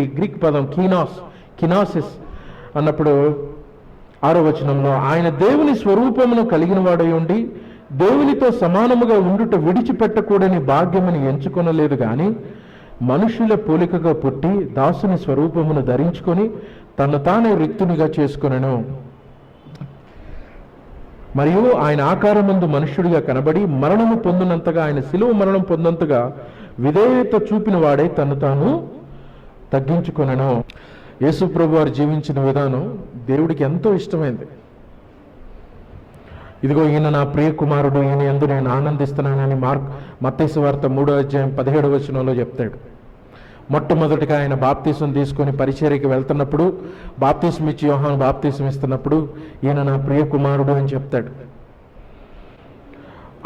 ఈ గ్రీక్ పదం కీనాస్ కినాసిస్ అన్నప్పుడు ఆరో వచనంలో ఆయన దేవుని స్వరూపమును కలిగిన వాడై ఉండి దేవునితో సమానముగా ఉండుట విడిచిపెట్టకూడని భాగ్యమని ఎంచుకొనలేదు కానీ మనుషుల పోలికగా పుట్టి దాసుని స్వరూపమును ధరించుకొని తను తానే రిక్తునిగా చేసుకొనెను. మరియు ఆయన ఆకారమందు మనుష్యుడిగా కనబడి మరణము పొందినంతగా ఆయన సిలువ మరణం పొందినంతగా విధేయత చూపిన వాడై తను తాను తగ్గించుకొనను. యేసుప్రభు వారు జీవించిన విధానం దేవుడికి ఎంతో ఇష్టమైంది. ఇదిగో ఈయన నా ప్రియ కుమారుడు ఈయన ఎందు నేను ఆనందిస్తున్నానని మార్క్ మత్తేసు వార్త మూడో అధ్యాయం పదిహేడవ వచనంలో చెప్తాడు. మొట్టమొదటిగా ఆయన బాప్తీసం తీసుకొని పరిచర్యకి వెళ్తున్నప్పుడు బాప్తీసం ఇచ్చి యోహాను బాప్తీసం ఇస్తున్నప్పుడు ఈయన నా ప్రియ కుమారుడు అని చెప్తాడు.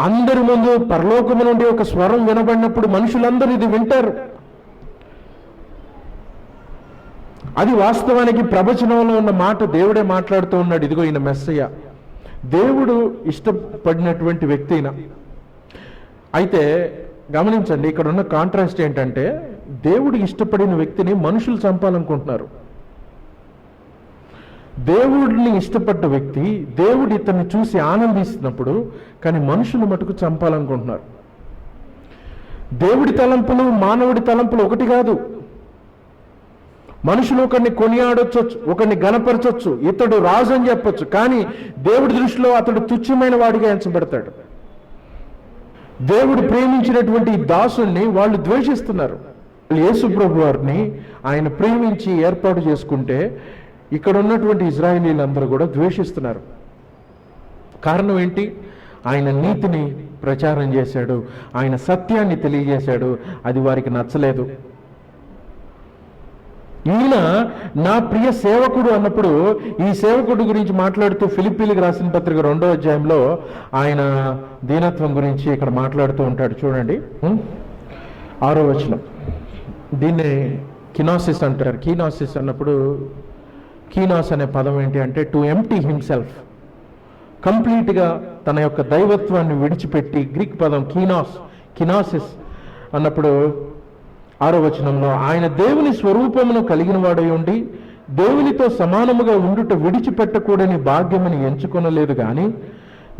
అందరి ముందు పరలోకము నుండి ఒక స్వరం వినబడినప్పుడు మనుషులందరూ ఇది వింటారు. అది వాస్తవానికి ప్రవచనంలో ఉన్న మాట దేవుడే మాట్లాడుతూ ఉన్నాడు. ఇదిగో ఈయన మెస్సయ్య. దేవుడు ఇష్టపడినటువంటి వ్యక్తి అయినా అయితే గమనించండి ఇక్కడ ఉన్న కాంట్రాస్ట్ ఏంటంటే దేవుడు ఇష్టపడిన వ్యక్తిని మనుషులు చంపాలనుకుంటున్నారు. దేవుడిని ఇష్టపడ్డ వ్యక్తి దేవుడు ఇతన్ని చూసి ఆనందిస్తున్నప్పుడు కానీ మనుషులు మటుకు చంపాలనుకుంటున్నారు. దేవుడి తలంపులు మానవుడి తలంపులు ఒకటి కాదు. మనుషులు ఒకరిని కొనియాడొచ్చు ఒకరిని గణపరచొచ్చు ఇతడు రాజు అని చెప్పొచ్చు కానీ దేవుడి దృష్టిలో అతడు తుచ్చమైన వాడిగా ఎంచబడతాడు. దేవుడు ప్రేమించినటువంటి దాసుల్ని వాళ్ళు ద్వేషిస్తున్నారు. యేసు ప్రభు వారిని ఆయన ప్రేమించి ఏర్పాటు చేసుకుంటే ఇక్కడ ఉన్నటువంటి ఇజ్రాయేలీలందరూ కూడా ద్వేషిస్తున్నారు. కారణం ఏంటి? ఆయన నీతిని ప్రచారం చేశాడు ఆయన సత్యాన్ని తెలియజేశాడు అది వారికి నచ్చలేదు. ఈయన నా ప్రియ సేవకుడు అన్నప్పుడు ఈ సేవకుడు గురించి మాట్లాడుతూ ఫిలిప్పీలకు రాసిన పత్రిక రెండో అధ్యాయంలో ఆయన దీనత్వం గురించి ఇక్కడ మాట్లాడుతూ ఉంటాడు. చూడండి. ఆరో వచనం. దీన్ని కినాసిస్ అంటారు. కీనాసిస్ అన్నప్పుడు కీనాస్ అనే పదం ఏంటి అంటే టు ఎంటీ హిమ్సెల్ఫ్ కంప్లీట్గా తన యొక్క దైవత్వాన్ని విడిచిపెట్టి గ్రీక్ పదం కీనాస్ కినాసిస్ అన్నప్పుడు ఆరో వచనంలో ఆయన దేవుని స్వరూపమును కలిగిన వాడై ఉండి దేవునితో సమానముగా ఉండుట విడిచిపెట్టకూడని భాగ్యమని ఎంచుకొనలేదు కానీ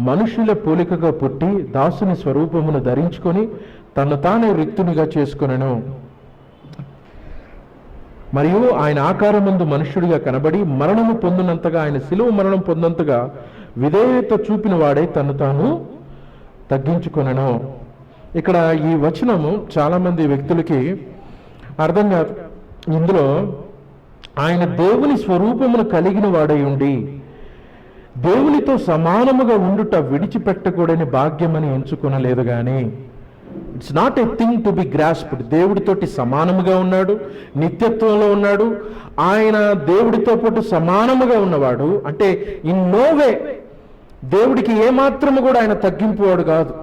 మనుషుల పోలికగా పుట్టి దాసుని స్వరూపమును ధరించుకొని తను తానే రిక్తునిగా చేసుకొనెను. మరియు ఆయన ఆకారమందు మనుష్యుడిగా కనబడి మరణము పొందినంతగా ఆయన శిలువ మరణం పొందినంతగా విధేయత చూపిన వాడే తను తాను తగ్గించుకొనను. ఇక్కడ ఈ వచనము చాలామంది వ్యక్తులకి అర్థం కాదు. ఇందులో ఆయన దేవుని స్వరూపమును కలిగిన వాడై ఉండి దేవునితో సమానముగా ఉండుట విడిచిపెట్టకూడని భాగ్యమని ఎంచుకొనలేదు కానీ it's not a thing to be grasped దేవుడితోటి సమానముగా ఉన్నాడు నిత్యత్వంలో ఉన్నాడు ఆయన దేవుడితో పాటు సమానముగా ఉన్నవాడు. అంటే ఇన్ నో వే దేవుడికి ఏమాత్రము కూడా ఆయన తగ్గింపువాడు కాదు.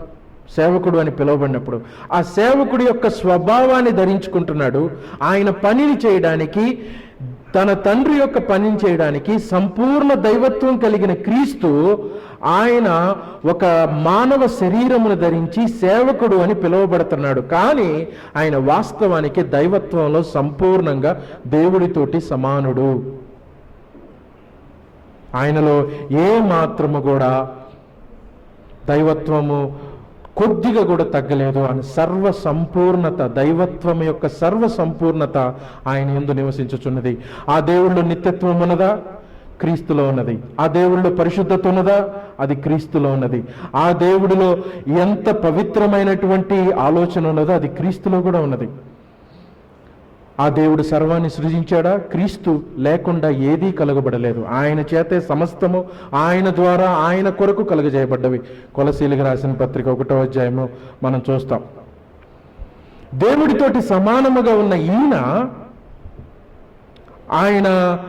సేవకుడు అని పిలువబడినప్పుడు ఆ సేవకుడి యొక్క స్వభావాన్ని ధరించుకుంటున్నాడు. ఆయన పనిని చేయడానికి తన తండ్రి యొక్క పనిని చేయడానికి సంపూర్ణ దైవత్వం కలిగిన క్రీస్తు ఆయన ఒక మానవ శరీరమును ధరించి సేవకుడు అని పిలువబడుతున్నాడు. కానీ ఆయన వాస్తవానికి దైవత్వంలో సంపూర్ణంగా దేవుడితోటి సమానుడు. ఆయనలో ఏ మాత్రము కూడా దైవత్వము కొద్దిగా కూడా తగ్గలేదు. అని సర్వ సంపూర్ణత దైవత్వం యొక్క సర్వ సంపూర్ణత ఆయన ఎందు నివసించుచున్నది. ఆ దేవుళ్ళు నిత్యత్వం ఉన్నదా? క్రీస్తులో ఉన్నది. ఆ దేవుళ్ళు పరిశుద్ధత ఉన్నదా? అది క్రీస్తులో ఉన్నది. ఆ దేవుడిలో ఎంత పవిత్రమైనటువంటి ఆలోచన ఉన్నదో అది క్రీస్తులో కూడా ఉన్నది. ఆ దేవుడు సర్వాన్ని సృజించాడా? క్రీస్తు లేకుండా ఏదీ కలగబడలేదు. ఆయన చేతే సమస్తము ఆయన ద్వారా ఆయన కొరకు కలగజేయబడ్డవి. కొలసీలుగా రాసిన పత్రిక ఒకటో అధ్యాయము మనం చూస్తాం. దేవుడితోటి సమానముగా ఉన్న ఈయన ఆయన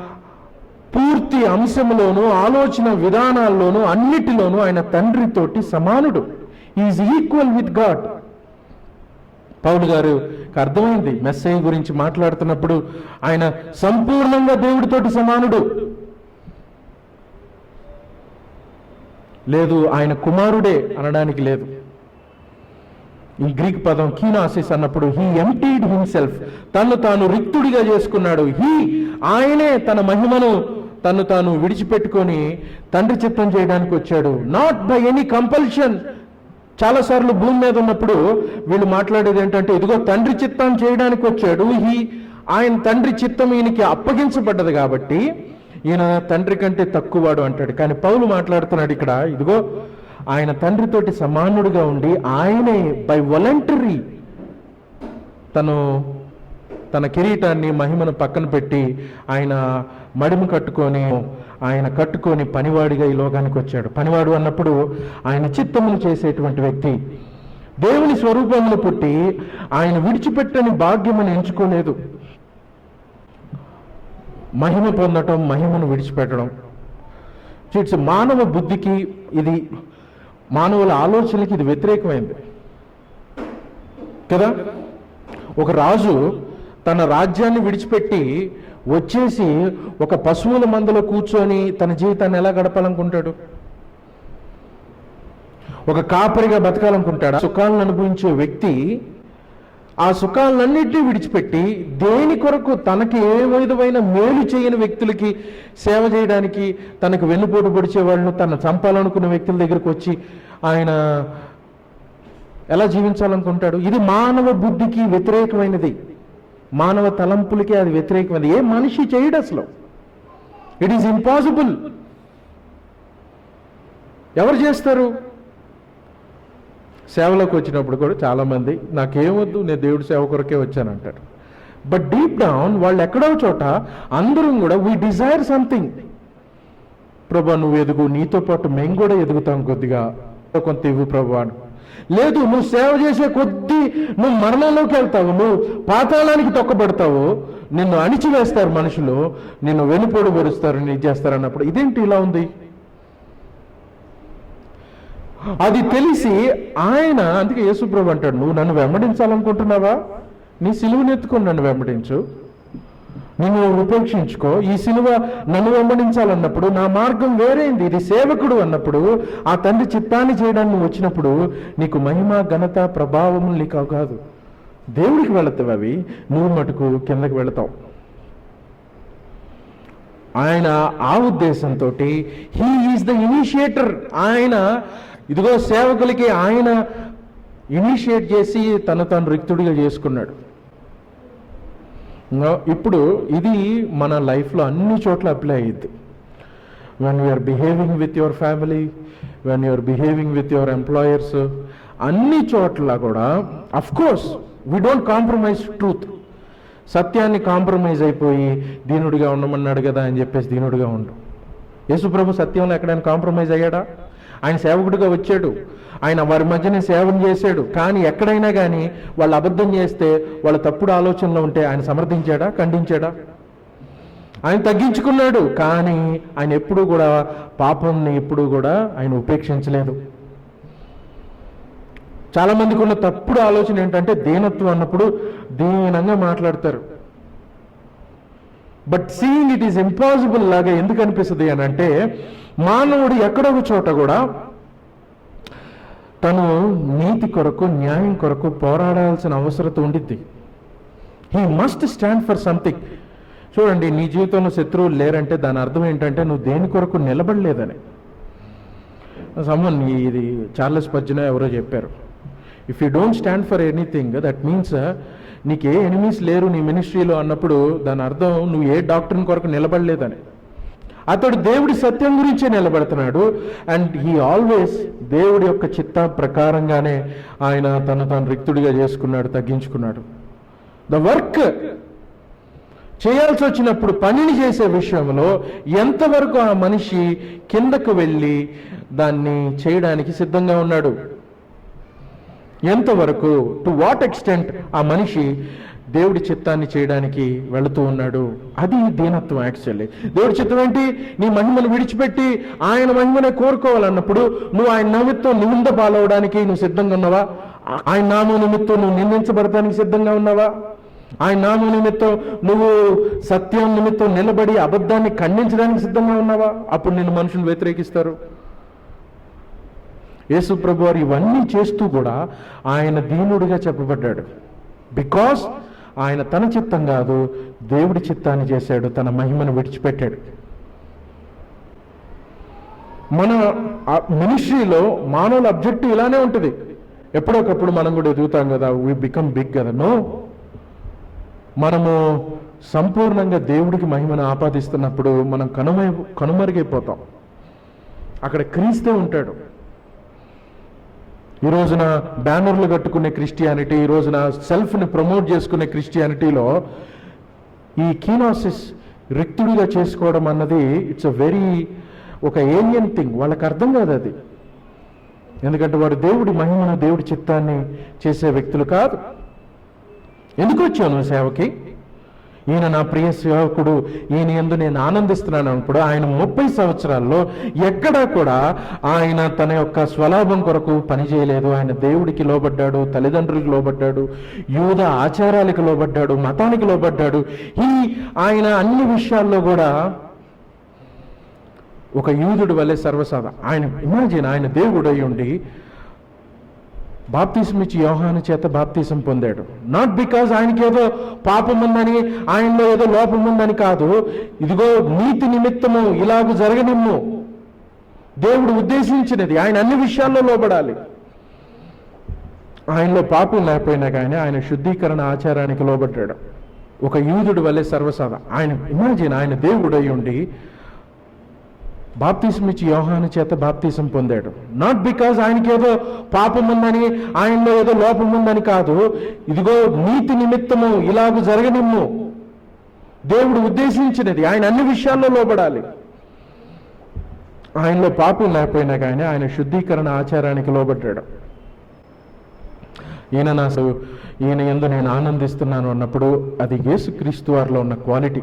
పూర్తి అంశంలోనూ ఆలోచన విధానాల్లోనూ అన్నిటిలోనూ ఆయన తండ్రితోటి సమానుడు. Is equal with God Paulu గారు అర్థమైంది. మెస్సయ్య గురించి మాట్లాడుతున్నప్పుడు ఆయన సంపూర్ణంగా దేవుడితోటి సమానుడు. లేదు ఆయన కుమారుడే అనడానికి లేదు. ఈ గ్రీక్ పదం కీనాసిస్ అన్నప్పుడు హీ ఎంటీడ్ హిమ్సెల్ఫ్ తను తాను రిక్తుడిగా చేసుకున్నాడు. హీ ఆయనే తన మహిమను తను తాను విడిచిపెట్టుకొని తండ్రి చిత్తం చేయడానికి వచ్చాడు. నాట్ బై ఎనీ కంపల్షన్ చాలాసార్లు భూమి మీద ఉన్నప్పుడు వీళ్ళు మాట్లాడేది ఏంటంటే ఇదిగో తండ్రి చిత్తం చేయడానికి వచ్చాడు. హీ ఆయన తండ్రి చిత్తం ఈయనకి అప్పగించబడ్డది కాబట్టి ఈయన తండ్రి కంటే తక్కువవాడు అంటాడు. కానీ పౌలు మాట్లాడుతున్నాడు ఇక్కడ ఇదిగో ఆయన తండ్రితోటి సమానుడిగా ఉండి ఆయనే బై వాలంటరీ తను తన కిరీటాన్ని మహిమను పక్కన పెట్టి ఆయన మడిమ కట్టుకొని ఆయన కట్టుకొని పనివాడిగా ఈ లోకానికి వచ్చాడు. పనివాడు అన్నప్పుడు ఆయన చిత్తమును చేసేటువంటి వ్యక్తి. దేవుని స్వరూపమును పుట్టి ఆయన విడిచిపెట్టని భాగ్యమని ఎంచుకోలేదు. మహిమ పొందటం మహిమను విడిచిపెట్టడం. ఇట్స్ మానవ బుద్ధికి ఇది మానవుల ఆలోచనకి ఇది వ్యతిరేకమైంది. కదా? ఒక రాజు తన రాజ్యాన్ని విడిచిపెట్టి వచ్చేసి ఒక పశువుల మందలో కూర్చొని తన జీవితాన్ని ఎలా గడపాలనుకుంటాడు? ఒక కాపరిగా బతకాలనుకుంటాడు? సుఖాలను అనుభవించే వ్యక్తి ఆ సుఖాలన్నింటినీ విడిచిపెట్టి దేని కొరకు తనకి ఏ విధమైన మేలు చేయని వ్యక్తులకి సేవ చేయడానికి తనకు వెన్నుపోటు పొడిచే వాళ్ళను తను చంపాలనుకున్న వ్యక్తుల దగ్గరకు వచ్చి ఆయన ఎలా జీవించాలనుకుంటాడు? ఇది మానవ బుద్ధికి వ్యతిరేకమైనది. మానవ తలంపులకి అది వ్యతిరేకమైనది ఏ మనిషి చేయడు అసలు. ఇట్ ఈస్ ఇంపాసిబుల్ ఎవరు చేస్తారు? సేవలోకి వచ్చినప్పుడు కూడా చాలామంది నాకేమొద్దు నేను దేవుడి సేవ కొరకే వచ్చానంటాడు బట్ డీప్ డౌన్ వాళ్ళు ఎక్కడో చోట అందరం కూడా వీ డిజైర్ సంథింగ్ ప్రభా నువ్వు ఎదుగు నీతో పాటు మేము కూడా ఎదుగుతాం కొద్దిగా. కొంత ఇవ్వు ప్రభా అని లేదు నువ్వు సేవ చేసే కొద్దీ నువ్వు మరణంలోకి వెళ్తావు నువ్వు పాతాళానికి తొక్కబడతావు. నిన్ను అణిచివేస్తారు మనుషులు నిన్ను వెనుపోడు పొరుస్తారు నీ చేస్తారు అన్నప్పుడు. ఇదేంటి ఇలా ఉంది? అది తెలిసి ఆయన అందుకే యేసుప్రభు అంటాడు నువ్వు నన్ను వెంబడించాలనుకుంటున్నావా? నీ సిలువను నన్ను వెంబడించు. నువ్వు ఉపేక్షించుకో. ఈ సిలువ నన్ను వెంబడించాలన్నప్పుడు నా మార్గం వేరేంది ఇది సేవకుడు అన్నప్పుడు ఆ తండ్రి చిత్తాన్ని చేయడానికి నువ్వు వచ్చినప్పుడు నీకు మహిమ ఘనత ప్రభావం నీకు కాదు. దేవుడికి వెళతావు అవి నువ్వు మటుకు కిందకి వెళతావు. ఆయన ఆ ఉద్దేశంతో హీ ఈజ్ ద ఇనిషియేటర్ ఆయన ఇదిగో సేవకులకి ఆయన ఇనిషియేట్ చేసి తను తాను రిక్తుడిగా చేసుకున్నాడు. ఇప్పుడు ఇది మన లైఫ్లో అన్ని చోట్ల అప్లై అయ్యిద్ది. When you're behaving with your family when you're behaving with your employers అన్ని చోట్ల కూడా of course we don't compromise truth సత్యాన్ని కాంప్రమైజ్ అయిపోయి దీనుడిగా ఉండమన్నాడు కదా అని చెప్పేసి దీనుడిగా ఉండు. యేసుప్రభు సత్యంలో ఎక్కడైనా కాంప్రమైజ్ అయ్యాడా? ఆయన సేవకుడిగా వచ్చాడు. ఆయన వారి మధ్యనే సేవను చేశాడు. కానీ ఎక్కడైనా కానీ వాళ్ళు అబద్ధం చేస్తే వాళ్ళ తప్పుడు ఆలోచనలో ఉంటే ఆయన సమర్థించాడా? ఖండించాడా? ఆయన తగ్గించుకున్నాడు. కానీ ఆయన ఎప్పుడూ కూడా పాపంని ఎప్పుడూ కూడా ఆయన ఉపేక్షించలేదు. చాలామందికి ఉన్న తప్పుడు ఆలోచన ఏంటంటే దీనత్వం అన్నప్పుడు దీనంగా మాట్లాడతారు. But seeing it is impossible లాగా ఎందుకు అనిపిస్తుంది అని అంటే మానవుడు ఎక్కడొక చోట కూడా తను నీతి కొరకు న్యాయం కొరకు పోరాడాల్సిన అవసరత ఉండిద్ది. He must stand for something చూడండి నీ జీవితంలో శత్రువులు లేరంటే దాని అర్థం ఏంటంటే నువ్వు దేని కొరకు నిలబడలేదని. సమ్మన్ ఇది చార్లెస్ పజ్జన ఎవరో చెప్పారు. If you don't stand for anything that means నీకు ఏ ఎనిమీస్ లేరు నీ మినిస్ట్రీలో అన్నప్పుడు దాని అర్థం నువ్వు ఏ డాక్టర్ని కొరకు నిలబడలేదని. అతడు దేవుడి సత్యం గురించే నిలబడుతున్నాడు. అండ్ హీ ఆల్వేస్ దేవుడి యొక్క చిత్త ప్రకారంగానే ఆయన తను తాను రిక్తుడిగా చేసుకున్నాడు తగ్గించుకున్నాడు. ద వర్క్ చేయాల్సి వచ్చినప్పుడు పనిని చేసే విషయంలో ఎంతవరకు ఆ మనిషి కిందకు వెళ్ళి దాన్ని చేయడానికి సిద్ధంగా ఉన్నాడు? ఎంతవరకు టు వాట్ ఎక్స్టెంట్ ఆ మనిషి దేవుడి చిత్తాన్ని చేయడానికి వెళుతూ ఉన్నాడు? అది దీనత్వం యాక్చువల్లీ దేవుడి చిత్తం ఏంటి? నీ మహిమను విడిచిపెట్టి ఆయన మహిమనే కోరుకోవాలన్నప్పుడు నువ్వు ఆయన నవ్వుతో నింద పాలవడానికి నువ్వు సిద్ధంగా ఉన్నావా? ఆయన నామం నిమిత్తం నువ్వు నిందించబడటానికి సిద్ధంగా ఉన్నావా? ఆయన నామం నిమిత్తం నువ్వు సత్యం నిమిత్తం నిలబడి అబద్ధాన్ని ఖండించడానికి సిద్ధంగా ఉన్నావా? అప్పుడు నిన్ను మనుషులు వ్యతిరేకిస్తారు. యేసు ప్రభు వారు ఇవన్నీ చేస్తూ కూడా ఆయన దీనుడిగా చెప్పబడ్డాడు. బికాస్ ఆయన తన చిత్తం కాదు దేవుడి చిత్తాన్ని చేశాడు తన మహిమను విడిచిపెట్టాడు. మన మినిస్ట్రీలో మానవుల అబ్జెక్టివ్ ఇలానే ఉంటుంది. ఎప్పుడొకప్పుడు మనం కూడా ఎదుగుతాం కదా వి బికమ్ బిగ్ కదా. నో మనము సంపూర్ణంగా దేవుడికి మహిమను ఆపాదిస్తున్నప్పుడు మనం కనుమై కనుమరుగైపోతాం. అక్కడ క్రీస్తే ఉంటాడు. ఈ రోజున బ్యానర్లు కట్టుకునే క్రిస్టియానిటీ ఈ రోజున సెల్ఫ్ని ప్రమోట్ చేసుకునే క్రిస్టియానిటీలో ఈ కీనాసిస్ రిక్తుడిగా చేసుకోవడం అన్నది ఇట్స్ అ వెరీ ఒక ఏలియన్ థింగ్. వాళ్ళకి అర్థం కాదు అది. ఎందుకంటే వాడు దేవుడి మహిమను దేవుడి చిత్తాన్ని చేసే వ్యక్తులు కాదు. ఎందుకు వచ్చాను సేవకి? ఈయన నా ప్రియ సేవకుడు ఈయన ఎందు నేను ఆనందిస్తున్నాను అన్నప్పుడు ఆయన ముప్పై సంవత్సరాల్లో ఎక్కడా కూడా ఆయన తన యొక్క స్వలాభం కొరకు పనిచేయలేదు ఆయన దేవుడికి లోబడ్డాడు తల్లిదండ్రులకు లోబడ్డాడు యూద ఆచారాలకు లోబడ్డాడు మతానికి లోబడ్డాడు. ఈ ఆయన అన్ని విషయాల్లో కూడా ఒక యూదుడు వల్లే సర్వసాధ ఆయన ఇమాజిన్ ఆయన దేవుడు అయి ఉండి బాప్తీసం ఇచ్చి యోహాను చేత బాప్తీసం పొందాడు. నాట్ బికాజ్ ఆయనకి ఏదో పాపం ఉందని ఆయనలో ఏదో లోపం ఉందని కాదు. ఇదిగో నీతి నిమిత్తము ఇలాగ జరగనిమ్ము. దేవుడు ఉద్దేశించినది ఆయన అన్ని విషయాల్లో లోబడాలి. ఆయనలో పాపం లేకపోయినా కానీ ఆయన శుద్ధీకరణ ఆచారానికి లోబడ్డాడు. ఒక యూదుడు వల్లే సర్వసాధ. ఆయన ఇమాజిన్ ఆయన దేవుడు అయి ఉండి బాప్తీసం ఇచ్చి యోహాను చేత బాప్తీసం పొందాడు. నాట్ బికాజ్ ఆయనకి ఏదో పాపం ఉందని ఆయనలో ఏదో లోపం ఉందని కాదు. ఇదిగో నీతి నిమిత్తము ఇలాగ జరగనిమ్ము. దేవుడు ఉద్దేశించినది ఆయన అన్ని విషయాల్లో లోబడాలి. ఆయనలో పాపం లేకపోయినా కానీ ఆయన శుద్ధీకరణ ఆచారానికి లోబడ్డాడు. ఈయన నా ఈయన ఎందు నేను ఆనందిస్తున్నాను అన్నప్పుడు అది యేసుక్రీస్తు వారిలో ఉన్న క్వాలిటీ.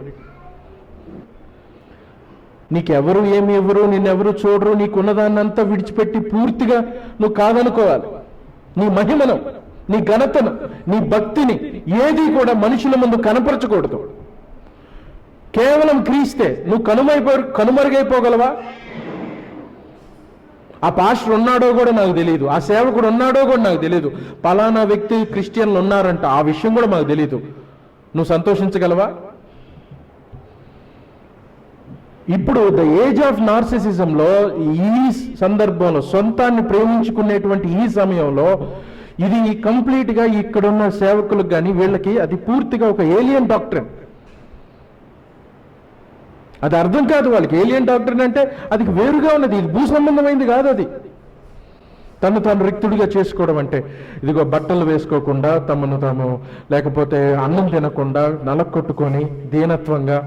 నీకెవరు ఏమి ఎవరు నిన్నెవరు చూడరు నీకున్నదాన్నంతా విడిచిపెట్టి పూర్తిగా నువ్వు కాదనుకోవాలి. నీ మహిమను నీ ఘనతను నీ భక్తిని ఏది కూడా మనుషుల ముందు కనపరచకూడదు. కేవలం క్రీస్తే నువ్వు కనుమైపో కనుమరుగైపోగలవా? ఆ పాస్టర్ ఉన్నాడో కూడా నాకు తెలియదు ఆ సేవకుడు ఉన్నాడో కూడా నాకు తెలియదు పలానా వ్యక్తి క్రిస్టియన్లు ఉన్నారంట ఆ విషయం కూడా మాకు తెలియదు నువ్వు సంతోషించగలవా? ఇప్పుడు ద ఏజ్ ఆఫ్ నార్సిసిజంలో ఈ సందర్భంలో సొంతాన్ని ప్రేమించుకునేటువంటి ఈ సమయంలో ఇది కంప్లీట్గా ఇక్కడున్న సేవకులకు కానీ వీళ్ళకి అది పూర్తిగా ఒక ఏలియన్ డాక్టర్ అది అర్థం కాదు వాళ్ళకి. ఏలియన్ డాక్టర్ అంటే అది వేరుగా ఉన్నది. ఇది భూ సంబంధమైంది కాదు అది. తను తాను రిక్తుడిగా చేసుకోవడం అంటే ఇదిగో బట్టలు వేసుకోకుండా తమను తాము లేకపోతే అన్నం తినకుండా నలకొట్టుకొని దీనత్వంగా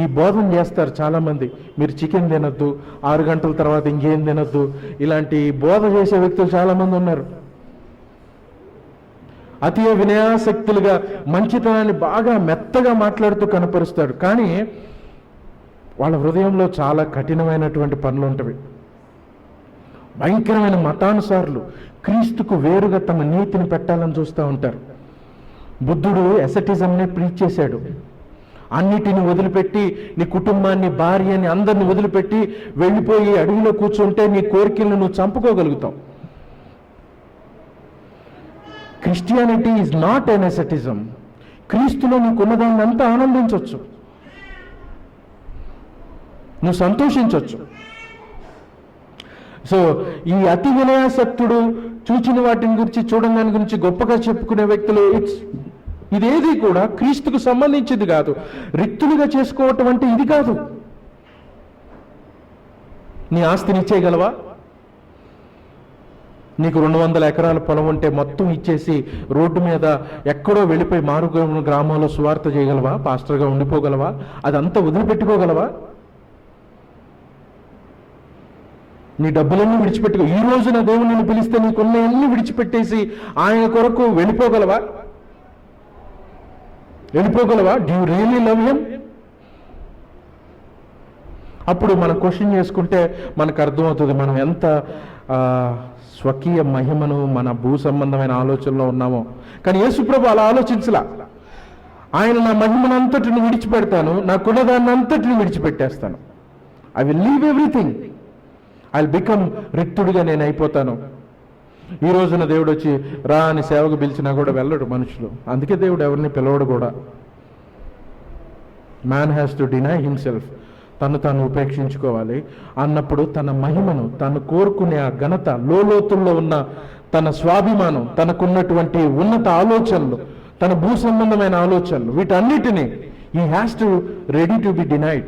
ఈ బోధన చేస్తారు చాలామంది. మీరు చికెన్ తినొద్దు ఆరు గంటల తర్వాత ఇంకేం తినొద్దు. ఇలాంటి బోధ చేసే వ్యక్తులు చాలామంది ఉన్నారు. అతి వినయాసక్తులుగా మంచితనాన్ని బాగా మెత్తగా మాట్లాడుతూ కనపరుస్తాడు కానీ వాళ్ళ హృదయంలో చాలా కఠినమైనటువంటి పనులు ఉంటవి. భయంకరమైన మతానుసారులు క్రీస్తుకు వేరుగా తమ నీతిని పెట్టాలని చూస్తూ ఉంటారు. బుద్ధుడు ఎసటిజంనే ప్రీచ్ చేశాడు. అన్నిటిని వదిలిపెట్టి నీ కుటుంబాన్ని భార్యని అందరిని వదిలిపెట్టి వెళ్ళిపోయి అడవిలో కూర్చుంటే నీ కోరికలను నువ్వు చంపుకోగలుగుతావు. Christianity is not an asceticism క్రీస్తులో నీకున్నదాన్ని అంతా ఆనందించవచ్చు నువ్వు సంతోషించవచ్చు సో ఈ అతి వినయాసక్తుడు చూచిన వాటిని గురించి చూడడం గురించి గొప్పగా చెప్పుకునే వ్యక్తులు ఇట్స్ ఇదేది కూడా క్రీస్తుకు సంబంధించింది కాదు. రిక్తులుగా చేసుకోవటం అంటే ఇది కాదు. నీ ఆస్తిని ఇచ్చేయగలవా? నీకు రెండు వందల ఎకరాల పొలం ఉంటే మొత్తం ఇచ్చేసి రోడ్డు మీద ఎక్కడో వెళ్ళిపోయి మారుగ్రామంలో గ్రామంలో సువార్త చేయగలవా? పాస్టర్గా ఉండిపోగలవా? అదంతా వదిలిపెట్టుకోగలవా? నీ డబ్బులన్నీ విడిచిపెట్టుకో. ఈ రోజు నా దేవుడు నిన్ను పిలిస్తే నీకున్న అన్ని విడిచిపెట్టేసి ఆయన కొరకు వెళ్ళిపోగలవా? వెళ్ళిపోగలవా? డూ రియలీ లవ్ హిమ్ అప్పుడు మనం క్వశ్చన్ చేసుకుంటే మనకు అర్థమవుతుంది మనం ఎంత స్వకీయ మహిమను మన భూ సంబంధమైన ఆలోచనలో ఉన్నామో. కానీ యేసుప్రభు అలా ఆలోచించలా. ఆయన నా మహిమను అంతటిని విడిచిపెడతాను నాకున్నదాన్ని అంతటిని విడిచిపెట్టేస్తాను. I will leave everything I become రిక్తుడిగా నేను అయిపోతాను. ఈ రోజున దేవుడు వచ్చి రా అని సేవకు పిలిచినా కూడా వెళ్ళడు మనుషులు. అందుకే దేవుడు ఎవరిని పిలవడు కూడా. Man has to deny himself తను తాను ఉపేక్షించుకోవాలి. అన్నప్పుడు తన మహిమను తను కోరుకునే ఆ ఘనత లోతుల్లో ఉన్న తన స్వాభిమానం తనకున్నటువంటి ఉన్నత ఆలోచనలు తన భూ సంబంధమైన ఆలోచనలు వీటన్నిటినీ ఈ has to ready to be denied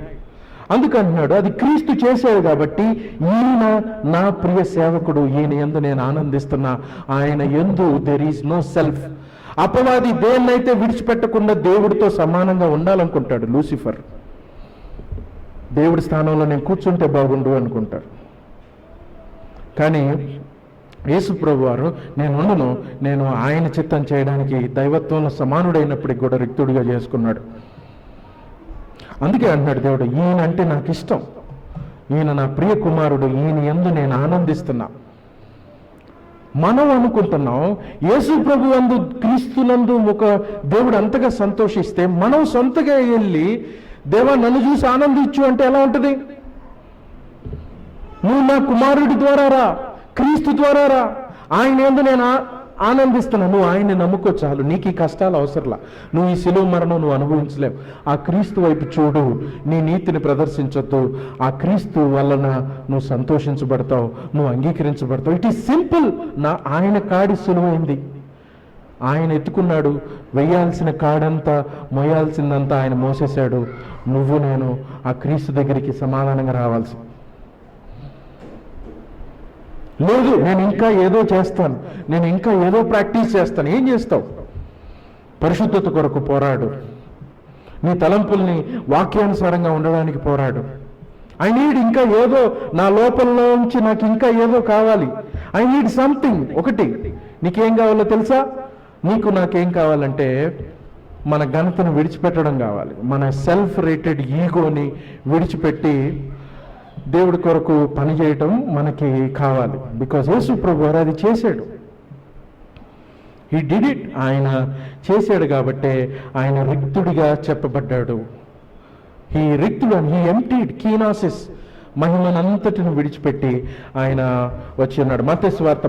అందుకంటున్నాడు అది క్రీస్తు చేశాడు కాబట్టి ఈయన నా ప్రియ సేవకుడు ఈయన ఎందు నేను ఆనందిస్తున్నా. ఆయన ఎందు దెర్ ఈజ్ నో సెల్ఫ్ అపవాది దేన్నైతే విడిచిపెట్టకుండా దేవుడితో సమానంగా ఉండాలనుకుంటాడు లూసిఫర్ దేవుడి స్థానంలో నేను కూర్చుంటే బాగుండు అనుకుంటాడు. కానీ యేసు ప్రభు వారు నేను ఉండను నేను ఆయన చిత్తం చేయడానికి దైవత్వంలో సమానుడైనప్పటికి కూడా రిక్తుడిగా చేసుకున్నాడు. అందుకే అంటున్నాడు దేవుడు ఈయన అంటే నాకు ఇష్టం ఈయన నా ప్రియ కుమారుడు ఈయన ఎందు నేను ఆనందిస్తున్నా. మనం అనుకుంటున్నాం యేసు ప్రభు అందు క్రీస్తునందు ఒక దేవుడు అంతగా సంతోషిస్తే మనం సొంతగా వెళ్ళి దేవా నన్ను చూసి ఆనందించు అంటే ఎలా ఉంటుంది? నువ్వు నా కుమారుడి ద్వారా రా క్రీస్తు ద్వారా రా. ఆయన ఎందు నేను ఆనందిస్తున్నా నువ్వు ఆయన్ని నమ్ముకో చాలు నీకు ఈ కష్టాలు అవసరంలా. నువ్వు ఈ సిలువ మరణం నువ్వు అనుభవించలేవు. ఆ క్రీస్తు వైపు చూడు నీ నీతిని ప్రదర్శించొద్దు. ఆ క్రీస్తు వలన నువ్వు సంతోషించబడతావు నువ్వు అంగీకరించబడతావు. It is simple. నా ఆయన కాడి సులువైంది ఆయన ఎత్తుకున్నాడు వేయాల్సిన కాడంతా మోయాల్సిందంతా ఆయన మోసేశాడు. నువ్వు నేను ఆ క్రీస్తు దగ్గరికి సమాధానంగా రావాల్సి లేదు నేను ఇంకా ఏదో చేస్తాను. నేను ఇంకా ఏదో ప్రాక్టీస్ చేస్తాను. ఏం చేస్తావు? పరిశుద్ధత కొరకు పోరాడు. నీ తలంపుల్ని వాక్యానుసారంగా ఉండడానికి పోరాడు. ఐ నీడ్ ఇంకా ఏదో నా లోపలలోంచి నాకు ఇంకా ఏదో కావాలి. ఐ నీడ్ సంథింగ్ ఒకటి. నీకేం కావాలో తెలుసా? నీకు నాకేం కావాలంటే మన ఘనతను విడిచిపెట్టడం కావాలి. మన సెల్ఫ్ రేటెడ్ ఈగోని విడిచిపెట్టి దేవుడి కొరకు పని చేయటం మనకి కావాలి. బికాజ్ యేసు ప్రభు వారు అది చేశాడు. ఈ డిడ్ ఇట్ ఆయన చేశాడు కాబట్టే ఆయన రిక్తుడిగా చెప్పబడ్డాడు. ఈ రిక్తుడు హీ ఎంటీడ్ కీనాసిస్ మహిమనంతటిని విడిచిపెట్టి ఆయన వచ్చి ఉన్నాడు. మత స్వార్థ